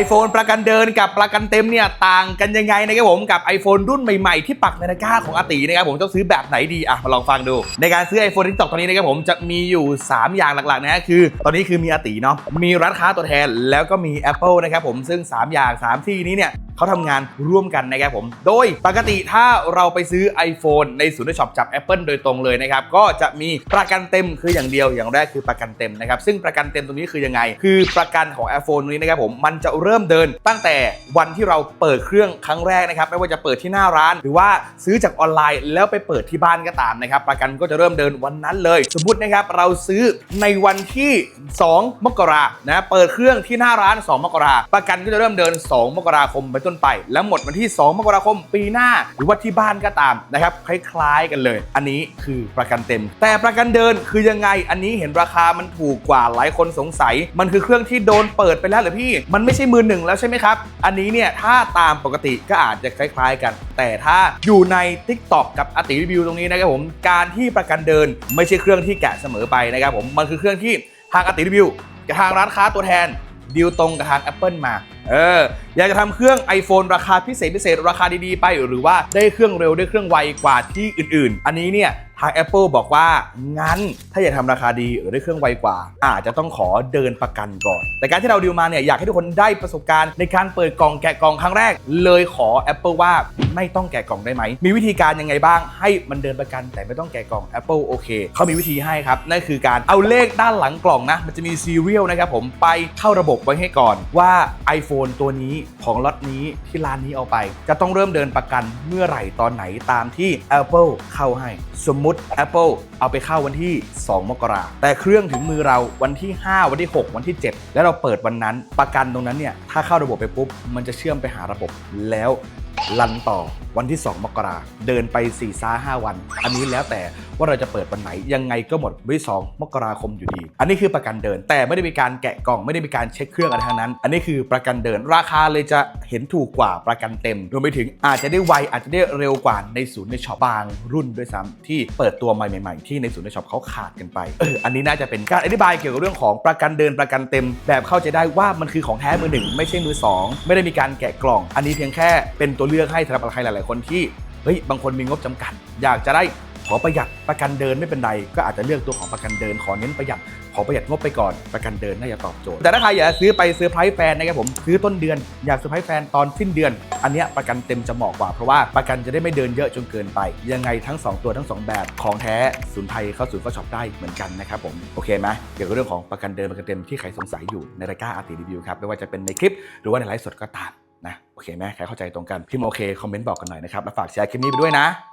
iPhone ประกันเดินกับประกันเต็มเนี่ยต่างกันยังไงนะครับผมกับ iPhone รุ่นใหม่ๆ ที่ปักในตะกร้าของอาตินะครับผมต้องซื้อแบบไหนดีอะมาลองฟังดู ในการซื้อ iPhone ที่ตกตอนนี้นะครับผมจะมีอยู่ 3 อย่างหลักๆนะคือ ตอนนี้คือมีอาติเนาะมีร้านค้าตัวแทนแล้วก็มี Apple นะครับผมซึ่ง 3 อย่าง 3 ที่นี้เนี่ย เขาทำงานร่วมกันนะครับผม โดยปกติถ้าเราไปซื้อ iPhone ในศูนย์ช็อปจาก Apple โดยตรงเลยนะครับ ก็จะมีประกันเต็มคืออย่างเดียวอย่างแรกคือประกันเต็มนะครับ ซึ่งประกันเต็มตรงนี้คือยังไง คือประกันของ iPhone นี้นะครับผมมันจะเริ่มเดินตั้งแต่วันที่เราเปิดเครื่องครั้งแรกนะครับไม่ว่าจะเปิดที่หน้าร้าน หรือว่าซื้อจากออนไลน์แล้วไปเปิดที่บ้านก็ตามนะครับ ประกันก็จะเริ่มเดินวันนั้นเลย สมมตินะครับเราซื้อในวันที่ 2 มกรานะเปิดเครื่องที่หน้าร้าน 2 มกราประกันก็จะเริ่มเดิน 2 มกราคมไปต้นไป แล้วหมดวันที่ 2 มกราคมปีหน้า หรือว่าที่บ้านก็ตามนะครับคล้ายๆกันเลย อันนี้คือประกันเต็ม แต่ประกันเดินคือยังไงอันนี้เห็นราคามันถูกกว่าหลายคนสงสัย มันคือเครื่องที่โดนเปิดไปแล้วหรือพี่ มันไม่ใช่มือหนึ่งแล้วใช่ไหมครับ อันนี้เนี่ยถ้าตามปกติก็อาจจะคล้ายๆกัน แต่ถ้าอยู่ใน Tik t o อกกับอติรีวิวตรงนี้นะครับผมการที่ประกันเดินไม่ใช่เครื่องที่แกะเสมอไปนะครับผมมันคือเครื่องที่ทางอติรีวิวกับทางร้านค้าตัวแทน ดีลตรงกับทาง Apple มา เออ อยากจะทำเครื่อง iPhone ราคาพิเศษพิเศษราคาดีๆไป หรือว่าได้เครื่องเร็วได้เครื่องไวกว่าที่อื่นๆ อันนี้เนี่ย ทาง Apple บอกว่า งั้นถ้าอยากทำราคาดีหรือได้เครื่องไวกว่า อาจจะต้องขอเดินประกันก่อน แต่การที่เราดีลมาเนี่ยอยากให้ทุกคนได้ประสบการณ์ในการเปิดกล่องแกะกล่องครั้งแรก เลยขอ Apple ว่าไม่ต้องแกะกล่องได้ไหม มีวิธีการยังไงบ้าง ให้มันเดินประกันแต่ไม่ต้องแกะกล่อง Apple โอเคเขามีวิธีให้ครับ นั่นคือการเอาเลขด้านหลังกล่องนะ มันจะมีซีเรียลนะครับผมไปเข้าระบบไว้ให้ก่อนว่า iPhone ตัวนี้ของล็อตนี้ที่ร้านนี้เอาไป จะต้องเริ่มเดินประกันเมื่อไหร่ตอนไหนตามที่ Apple เข้าให้สมมุติ Apple เอาไปเข้าวันที่ 2 มกราแต่เครื่องถึงมือเราวันที่ 5 วันที่ 6 วันที่ 7 แล้วเราเปิดวันนั้น ประกันตรงนั้นเนี่ย ถ้าเข้าระบบไปปุ๊บ มันจะเชื่อมไปหาระบบแล้ว รันต่อวันที่ 2 มกราเดินไป4ี่ซ่า5วัน อันนี้แล้วแต่ว่าเราจะเปิดวันไหน ยังไงก็หมดวันที่ 2 มกราคมอยู่ดี อันนี้คือประกันเดินแต่ไม่ได้มีการแกะกล่องไม่ได้มีการเช็คเครื่องอะไรทั้งนั้น อันนี้คือประกันเดินราคาเลยจะเห็นถูกกว่าประกันเต็มรวมไปถึงอาจจะได้ไวอาจจะได้เร็วกว่าในศูนย์ในช็อปบางรุ่นด้วยซ้ำที่เปิดตัวใหม่ๆ ที่ในศูนย์ในช็อปเขาขาดกันไปเอออันนี้น่าจะเป็นการอธิบายเกี่ยวกับเรื่องของประกันเดินประกันเต็ม แบบเข้าใจได้ว่ามันคือของแท้มือหนึ่งไม่ใช่มือสองไม่ได้มีการแกะกล่อง อันนี้เพียงแค่เป็นตัวเลือกให้สำหรับใครหลาย ๆ คนที่เฮ้ยบางคนมีงบจำกัด อยากจะได้ขอประหยัดประกันเดินไม่เป็นไร ก็อาจจะเลือกตัวของประกันเดิน ขอเน้นประหยัดขอประหยัดงบไปก่อนประกันเดินน่าจะตอบโจทย์แต่ถ้าใครอยากซื้อไปเซอร์ไพรส์แฟนนะครับผมซื้อต้นเดือนอยากเซอร์ไพรส์แฟนตอนสิ้นเดือน อันเนี้ยประกันเต็มจะเหมาะกว่าเพราะว่าประกันจะได้ไม่เดินเยอะจนเกินไป ยังไงทั้ง 2 ตัวทั้ง 2 แบบของแท้ศูนย์ไทยเข้าศูนย์เข้าช็อปได้เหมือนกันนะครับผมโอเคไหมเกี่ยวกับเรื่องของประกันเดินประกันเต็มที่ใครสงสัยอยู่ในรายการอาร์ติรีวิวครับไม่ว่าจะเป็นในคลิปหรือว่าในไลฟ์สดก็ตาม เคไหมใครเข้าใจตรงกันพิมพ์โอเค คอมเมนต์บอกกันหน่อยนะครับ และฝากแชร์คลิปนี้ไปด้วยนะ